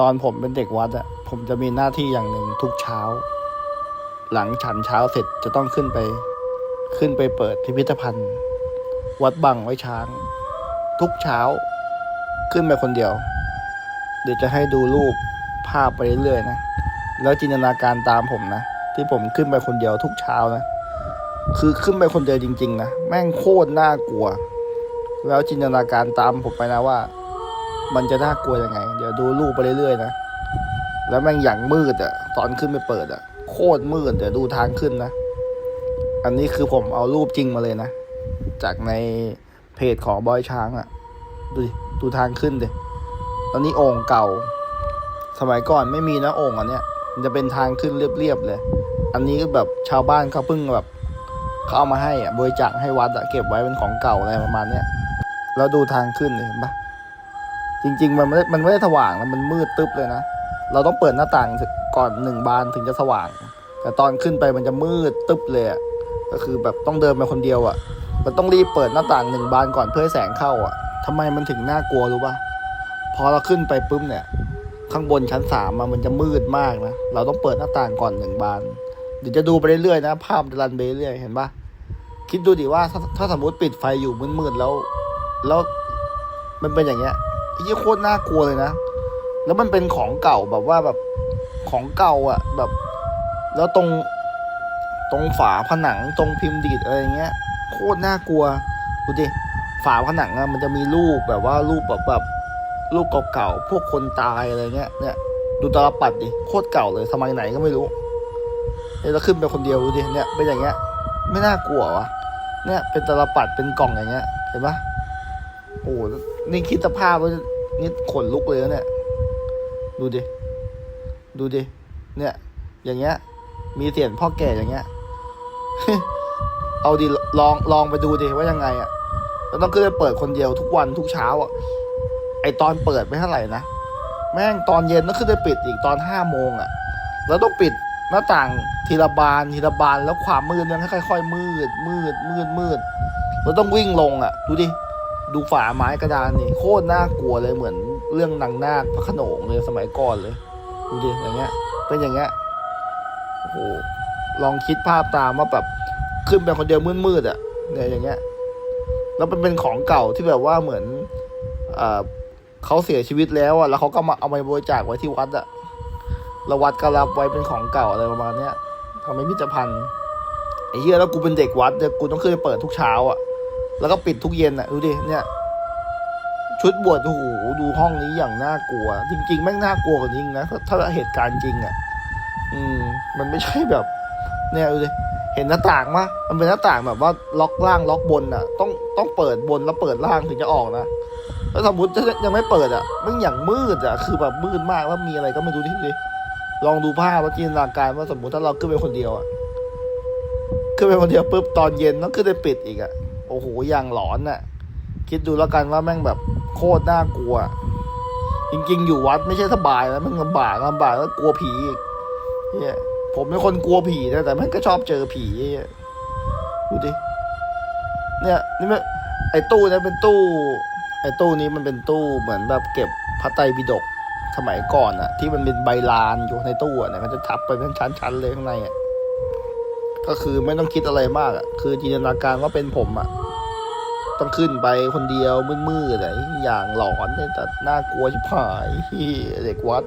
ตอนผมเป็นเด็กวัดอะผมจะมีหน้าที่อย่างหนึ่งทุกเช้า หลังฉันเช้าเสร็จจะต้องขึ้นไป ขึ้นไปเปิดพิพิธภัณฑ์ วัดบังไว้ช้าง ทุกเช้า ขึ้นไปคนเดียว เดี๋ยวจะให้ดูรูปภาพไปเรื่อยๆนะ แล้วจินตนาการตามผมนะ ที่ผมขึ้นไปคนเดียวทุกเช้านะ คือขึ้นไปคนเดียวจริง ๆ นะ แม่งโคตรน่ากลัว แล้วจินตนาการตามผมไปนะว่า มันจะน่ากลัวยังไง เดี๋ยวดูรูปไปเรื่อยๆนะ แล้วแม่งอย่างมืดอะตอนขึ้นไปเปิดอะโคตรมืดเดี๋ยวดูทางขึ้นนะ อันนี้คือผมเอารูปจริงมาเลยนะ จากในเพจของบอยช้างอะดูดิดูทางขึ้นดิตอนนี้โอ่งเก่า สมัยก่อนไม่มีนะโอ่งอันเนี้ย มันจะเป็นทางขึ้นเรียบๆเลย อันนี้ก็แบบชาวบ้านเขาเพิ่งแบบเขาเอามาให้อะบริจาคให้วัดอะเก็บไว้เป็นของเก่าอะไรประมาณเนี้ยแล้วดูทางขึ้นเห็นปะ จริง ๆ มันไม่ได้มันไม่ได้สว่างนะมันมืดตึ๊บเลยนะ เราต้องเปิดหน้าต่างก่อนหนึ่งบานถึงจะสว่าง แต่ตอนขึ้นไปมันจะมืดตึ๊บเลยอะก็คือแบบต้องเดินไปคนเดียวอะมันต้องรีบเปิดหน้าต่างหนึ่งบานก่อนเพื่อให้แสงเข้าอะทำไมมันถึงน่ากลัวรู้ปะพอเราขึ้นไปปุ๊บเนี่ย ข้างบนชั้นสามมันจะมืดมากนะ เราต้องเปิดหน้าต่างก่อนหนึ่งบาน เดี๋ยวจะดูไปเรื่อยๆนะ ภาพรันไปเรื่อยเห็นปะคิดดูดิว่าถ้าถ้าสมมติปิดไฟอยู่มืดๆแล้ว แล้วมันเป็นอย่างเงี้ย ยี่โคตรน่ากลัวเลยนะ แล้วมันเป็นของเก่าแบบว่าแบบของเก่าอะ แบบ แล้วตรงตรงฝาผนังตรงพิมพ์ดีดอะไรเงี้ย โคตรน่ากลัวดูดิฝาผนังอะมันจะมีรูปแบบว่ารูปแบบแบบรูปเก่าๆพวกคนตายอะไรเงี้ยเนี่ยดูตาลปัดดิโคตรเก่าเลยสมัยไหนก็ไม่รู้เนี่ยแล้วขึ้นไปคนเดียวดูดิเนี่ยเป็นอย่างเงี้ย ไม่น่ากลัววะเนี่ยเป็นตาลปัดเป็นกล่องอย่างเงี้ย เห็นปะโอ้ นี่คิดสภาพว่านี่ขนลุกเลยนะเนี่ย ดูดิ ดูดิ เนี่ย อย่างเงี้ย มีเสียงพ่อแก่อย่างเงี้ย เอาดิลองลองไปดูดิว่ายังไงอะ่ะเราต้องขึ้นไปเปิดคนเดียวทุกวันทุกเช้าอะ่ะ ไอตอนเปิดไม่เท่าไหร่นะ แม่งตอนเย็นต้องขึ้นไปปิดอีกตอนห้าโมงอะ่ะ แล้วต้องปิดหน้าต่างทีละบานทีละบานแล้วความมืดมันค่อยๆมืด มืดมืดมืดเราต้องวิ่งลงอะ่ะ ดูดิ ดูฝาไม้กระดานนี่โคตรน่ากลัวเลยเหมือนเรื่องนางนาคพระขนงเลยสมัยก่อนเลยดูดิอย่างเงี้ย เป็นอย่างเงี้ยโอ้โหลองคิดภาพตามว่าแบบขึ้นไปคนเดียวมืดๆอะเนี่ยอย่างเงี้ย แล้วมันเป็นของเก่าที่แบบว่าเหมือนเอ่อเขาเสียชีวิตแล้วอะแล้วเขาก็มาเอามาบริจาคไว้ที่วัดอะแล้ววัดก็รับไว้เป็นของเก่าอะไรประมาณเนี้ยทำให้พิพิธภัณฑ์ไอ้เหี้ยแล้วกูเป็นเด็กวัดเนี่ยกูต้องขึ้นไปเปิดทุกเช้าอะ แล้วก็ปิดทุกเย็นอะดูดิเนี่ย ชุดบวชโอ้โหดูห้องนี้อย่างน่ากลัว จริง ๆ แม่งน่ากลัวกว่านี้นะถ้าเหตุการณ์จริงอะ อืม มันไม่ใช่แบบ เนี่ยดูดิเห็นหน้าต่างมะมันเป็นหน้าต่างแบบว่าล็อกล่างล็อกบนอะ ต้องต้องเปิดบนแล้วเปิดล่างถึงจะออกนะแล้วสมมติถ้ายังไม่เปิดอะมันอย่างมืดอะ คือแบบมืดมากแล้วมีอะไรก็ไม่รู้ที่ดิลองดูภาพแล้วจินตนาการว่าสมมติถ้าเราขึ้นไปคนเดียวอะขึ้นไปคนเดียวปุ๊บตอนเย็นต้องขึ้นไปปิดอีกอะ โอ้โหอย่างหลอนอะ คิดดูแล้วกันว่าแม่งแบบโคตรน่ากลัว จริงๆ อยู่วัดไม่ใช่สบายนะแมันลำบากลำบากแล้วกลัวผีอีกเนี่ยผมเป็นคนกลัวผีนะแต่แม่งก็ชอบเจอผีเหี้ยดูดิเนี่ยนี่มันไอ้ตู้นะเป็นตู้ ไอ้ตู้นี้มันเป็นตู้เหมือนแบบเก็บพระไตรปิฎกสมัยก่อนอะที่มันเป็นใบลานอยู่ในตู้อะเนี่ยมันจะทับไปเป็นชั้นๆเลยข้างในอะ ก็คือไม่ต้องคิดอะไรมากอะคือจินตนาการว่าเป็นผมอะต้องขึ้นไปคนเดียวมืดๆอะไรอย่างหลอนเนี่ยแต่น่ากลัวชิบหายเหี้ยเด็กวัด